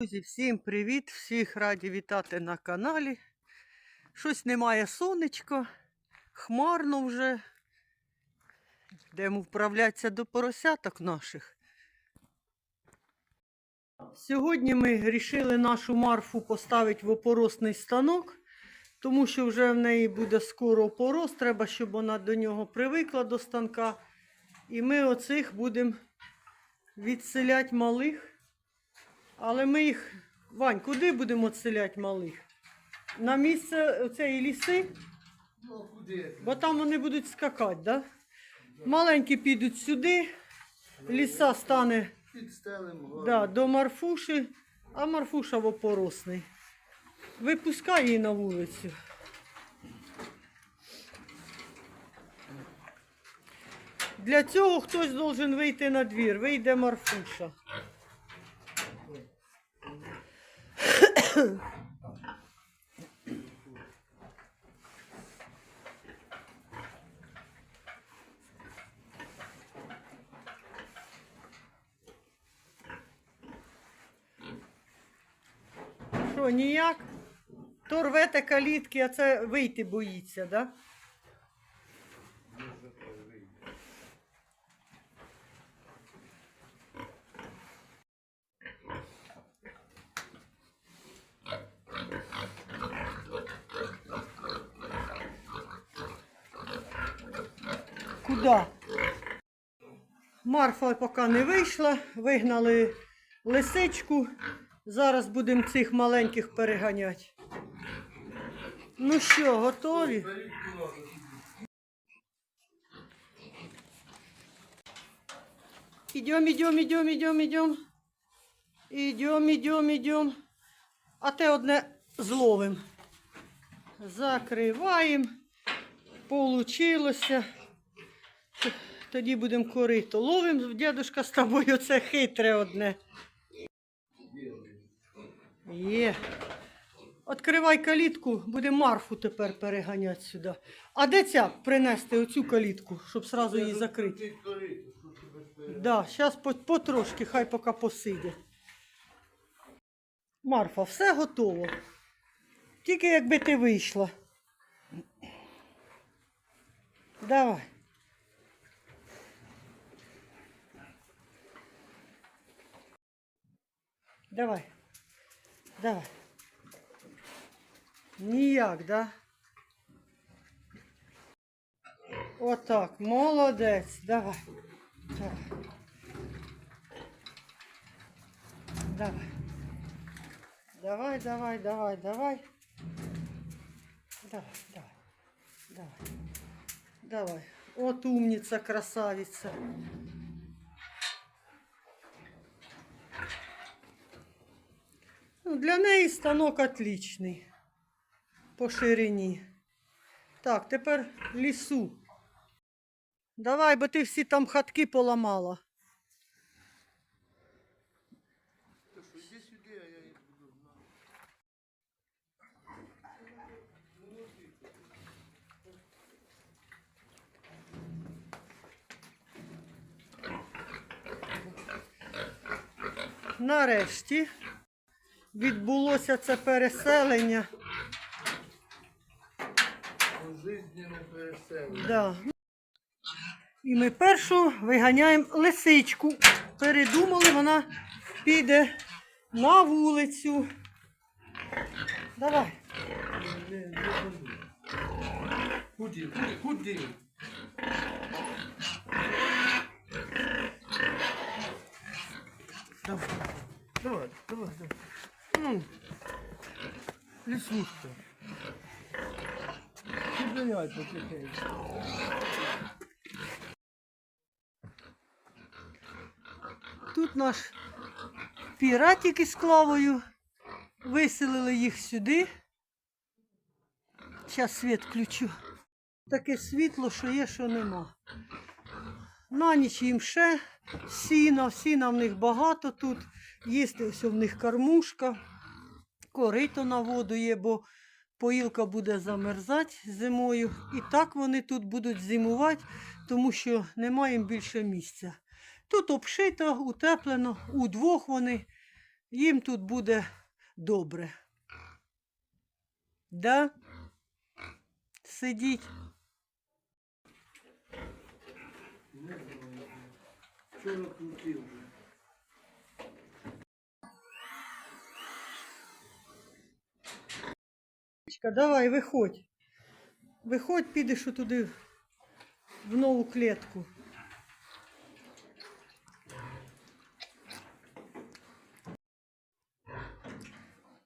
Друзі, всім привіт! Всіх раді вітати на каналі. Щось немає сонечко, хмарно вже. Йдемо вправлятися до поросяток наших. Сьогодні ми вирішили нашу марфу поставити в опоросний станок, тому що вже в неї буде скоро опорос, треба, щоб вона до нього привикла до станка. І ми оцих будемо відселяти малих. Але ми їх. Вань, куди будемо відселяти малих? На місце цієї ліси, Ну, куди? бо там вони будуть скакати, да? Маленькі підуть сюди, ліса стане Підстелим гору. да, до Марфуші, а Марфуша в опоросний. Випускай її на вулицю. Для цього хтось должен вийти на двір. Вийде Марфуша. Що, ніяк? То рвете калітки, а це вийти боїться, да? Куда? Марфа поки не вийшла, вигнали лисичку. Зараз будемо цих маленьких переганяти. Ну що, готові? Идем, идем, идем, идем, идем. Идем, идем, идем. А те одне зловим. Закриваємо. Получилося. Тоді будемо корито. Ловим, дядушка, з тобою це хитре одне. Є. Відкривай калітку, буде Марфу тепер переганяти сюди. А де ця принести оцю калітку, щоб сразу її закрити? Да, зараз потрошки, хай поки посиде. Марфа, все готово. Тільки якби ти вийшла. Давай. Давай. Давай. Ніяк, да? Отак, молодець, давай. Давай. Давай. Давай, давай, давай, давай. Давай, давай. Давай. Давай. Вот умница, красавица. Ну, для неї станок отличний. По ширині. Так, тепер лісу. Давай, бо ти всі там хатки поламала. Нарешті відбулося це переселення. Пожизнене переселення. Да. І ми першу виганяємо лисичку. Передумали, вона піде на вулицю. Давай. Куди, куди? Давай, давай, давай. Лисушка. Підганяй потихеньку. Тут наш піратик із клавою. Виселили їх сюди. Зараз світ включу. Таке світло, що є, що нема. На ніч їм ще сіна, сіна в них багато тут. Є ось в них кормушка, корито на воду є, бо поїлка буде замерзати зимою. І так вони тут будуть зимувати, тому що немає їм більше місця. Тут обшито, утеплено, удвох вони їм тут буде добре. Да? Сидіть. Вчора крутив вже. Чка, Давай, виходь. Виходь, підеш туди в нову клітку.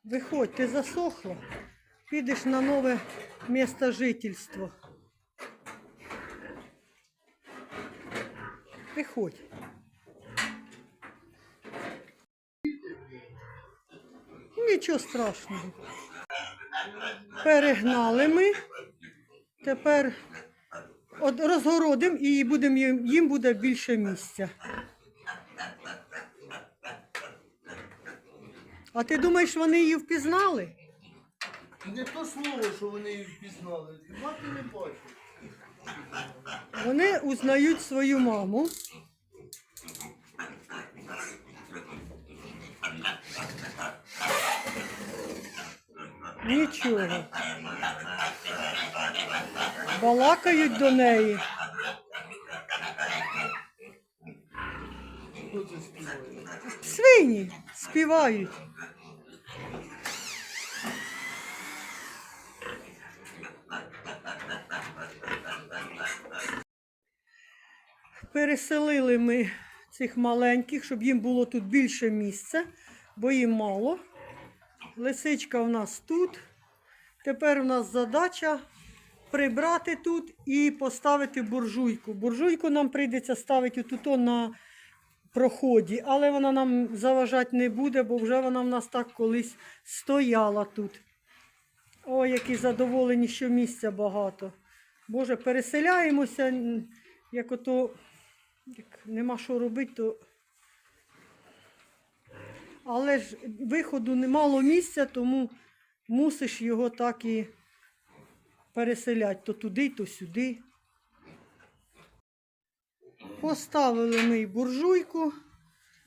Виходь, ти засохла. Підеш на нове місце жительства. Виходь. Нічого страшного. Перегнали ми. Тепер от розгородимо і будем, їм, їм буде більше місця. А ти думаєш, вони її впізнали? Не то слово, що вони її впізнали. Хіба ти не бачиш? Вони узнають свою маму. Нічого. Балакають до неї. Свині співають. Переселили ми цих маленьких, щоб їм було тут більше місця, бо їм мало. Лисичка у нас тут. Тепер у нас задача прибрати тут і поставити буржуйку. Буржуйку нам прийдеться ставити тут на проході, але вона нам заважати не буде, бо вже вона в нас так колись стояла тут. Ой, які задоволені, що місця багато. Боже, переселяємося, як ото як нема що робити, то. Але ж виходу немало місця, тому мусиш його так і переселяти то туди, то сюди. Поставили ми й буржуйку.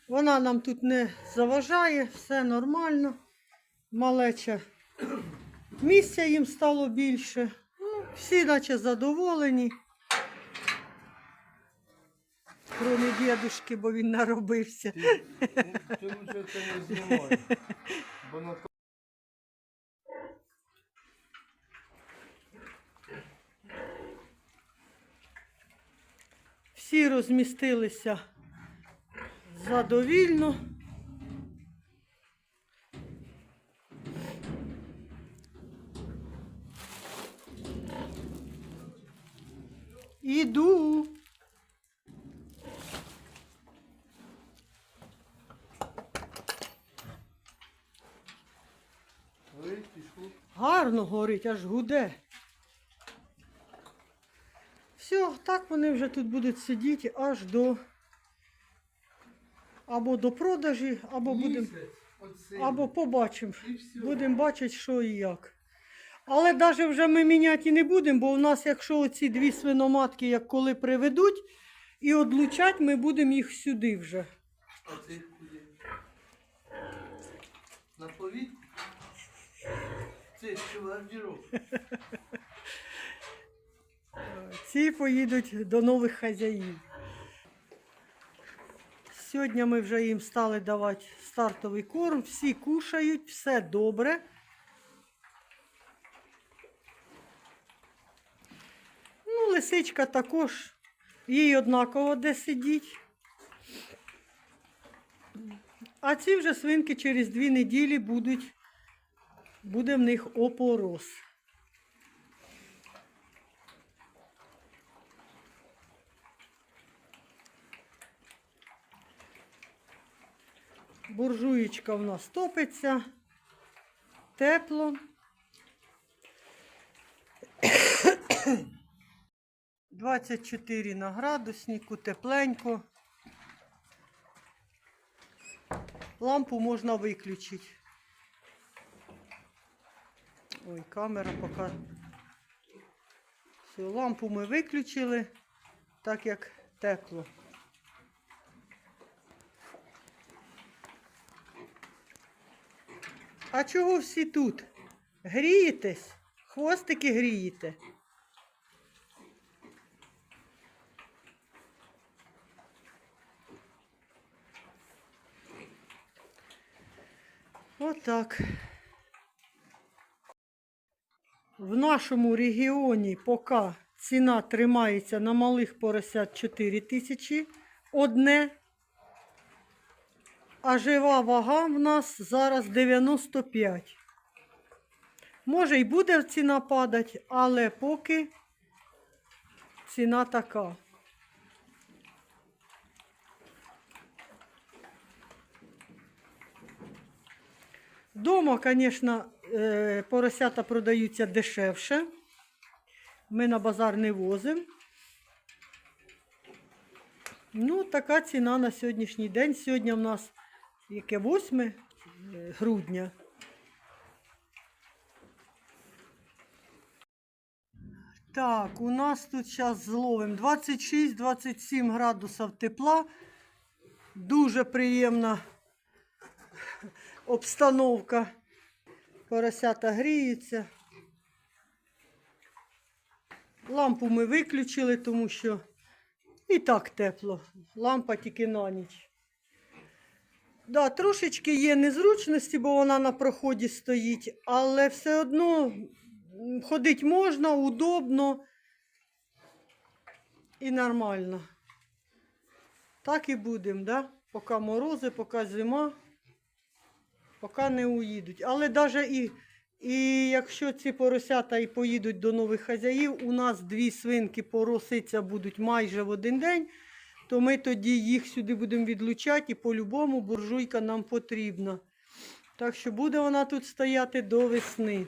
Вона нам тут не заважає, все нормально. Малеча. Місця їм стало більше. Ну, всі наче задоволені. Кроме дідушки, бо він наробився. Ти, ти лучше це не знімай. Бо на Всі розмістилися задовільно. Іду. горить, пішло. Гарно горить, аж гуде. Все, так вони вже тут будуть сидіти аж до або до продажі, або будемо. Або побачимо. Будемо бачити, що і як. Але навіть вже ми міняти не будемо, бо у нас, якщо оці дві свиноматки, як коли приведуть, і одлучать, ми будемо їх сюди вже. На повіт? Що гардероб. Ці поїдуть до нових хазяїв. Сьогодні ми вже їм стали давати стартовий корм, всі кушають, все добре. Ну, лисичка також, їй однаково де сидіть. А ці вже свинки через дві неділі будуть, буде в них опорос. Буржуєчка в нас топиться. Тепло. Двадцять чотири на градуснику, тепленько. Лампу можна виключити. Ой, камера поки. Все, лампу ми виключили, так як тепло. А чого всі тут? Грієтесь? Хвостики грієте? Отак. В нашому регіоні поки ціна тримається на малих поросят 4 тисячі одне. А жива вага в нас зараз 95. Може і буде ціна падати, але поки ціна така. Дома, звісно, поросята продаються дешевше. Ми на базар не возимо. Ну, така ціна на сьогоднішній день. Сьогодні в нас яке 8 е, грудня. Так, у нас тут зараз зловим 26-27 градусів тепла. Дуже приємна обстановка. Поросята гріються. Лампу ми виключили, тому що і так тепло. Лампа тільки на ніч. Да, трошечки є незручності, бо вона на проході стоїть, але все одно м, ходить можна, удобно і нормально. Так і будемо, да? поки морози, поки зима, поки не уїдуть. Але навіть і, і якщо ці поросята і поїдуть до нових хазяїв, у нас дві свинки пороситься будуть майже в один день, то ми тоді їх сюди будемо відлучати і по-любому буржуйка нам потрібна. Так що буде вона тут стояти до весни.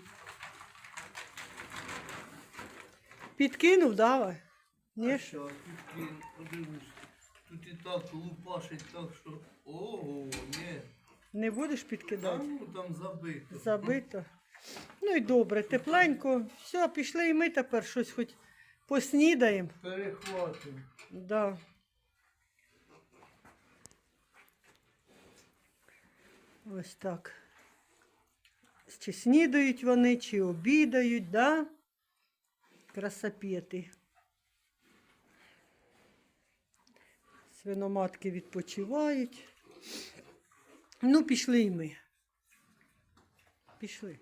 Підкинув, давай? Ні? Що, тут подивись, тут і так лупашить, так що. Ого, ні. Не будеш підкидати? ну там забито. Забито. Ну і добре, тепленько. Все, пішли і ми тепер щось хоч поснідаємо. Перехватимо. Да. Ось так. Чи снідають вони, чи обідають, да? Красапети. Свиноматки відпочивають. Ну, пішли і ми. Пішли.